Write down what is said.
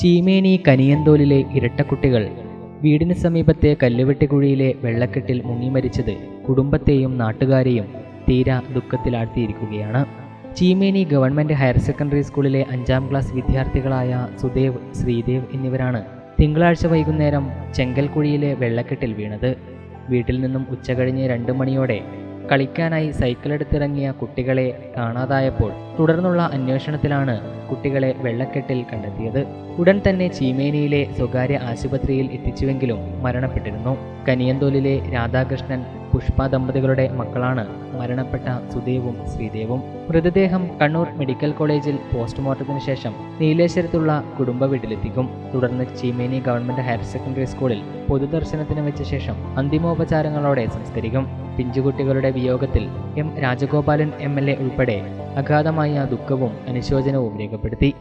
ചീമേനി കനിയന്തോലിലെ ഇരട്ടക്കുട്ടികൾ വീടിന് സമീപത്തെ കല്ലുവെട്ടിക്കുഴിയിലെ വെള്ളക്കെട്ടിൽ മുങ്ങിമരിച്ചത് കുടുംബത്തെയും നാട്ടുകാരെയും തീര ദുഃഖത്തിലാഴ്ത്തിയിരിക്കുകയാണ്. ചീമേനി ഗവൺമെന്റ് ഹയർ സെക്കൻഡറി സ്കൂളിലെ അഞ്ചാം ക്ലാസ് വിദ്യാർത്ഥികളായ സുദേവ് ശ്രീദേവ് എന്നിവരാണ് തിങ്കളാഴ്ച വൈകുന്നേരം ചെങ്കൽക്കുഴിയിലെ വെള്ളക്കെട്ടിൽ വീണത്. വീട്ടിൽ നിന്നും ഉച്ചകഴിഞ്ഞ് രണ്ട് മണിയോടെ കളിക്കാനായി സൈക്കിൾ എടുത്തിറങ്ങിയ കുട്ടികളെ കാണാതായപ്പോൾ തുടർന്നുള്ള അന്വേഷണത്തിലാണ് കുട്ടികളെ വെള്ളക്കെട്ടിൽ കണ്ടെത്തിയത്. ഉടൻ തന്നെ ചീമേനിയിലെ സ്വകാര്യ ആശുപത്രിയിൽ എത്തിച്ചുവെങ്കിലും മരണപ്പെട്ടിരുന്നു. കനിയന്തോലിലെ രാധാകൃഷ്ണൻ പുഷ്പ ദമ്പതികളുടെ മക്കളാണ്. മരണപ്പെട്ട സുദേവും ശ്രീദേവും. മൃതദേഹം കണ്ണൂർ മെഡിക്കൽ കോളേജിൽ പോസ്റ്റ്മോർട്ടത്തിന് ശേഷം നീലേശ്വരത്തുള്ള കുടുംബ വീട്ടിലെത്തിക്കും. തുടർന്ന് ചീമേനി ഗവൺമെന്റ് ഹയർ സെക്കൻഡറി സ്കൂളിൽ പൊതുദർശനത്തിന് വെച്ച ശേഷം അന്തിമോപചാരങ്ങളോടെ സംസ്കരിക്കും. പിഞ്ചുകുട്ടികളുടെ വിയോഗത്തിൽ എം രാജഗോപാലൻ എം ഉൾപ്പെടെ അഗാധമായ ദുഃഖവും അനുശോചനവും രേഖപ്പെടുത്തി.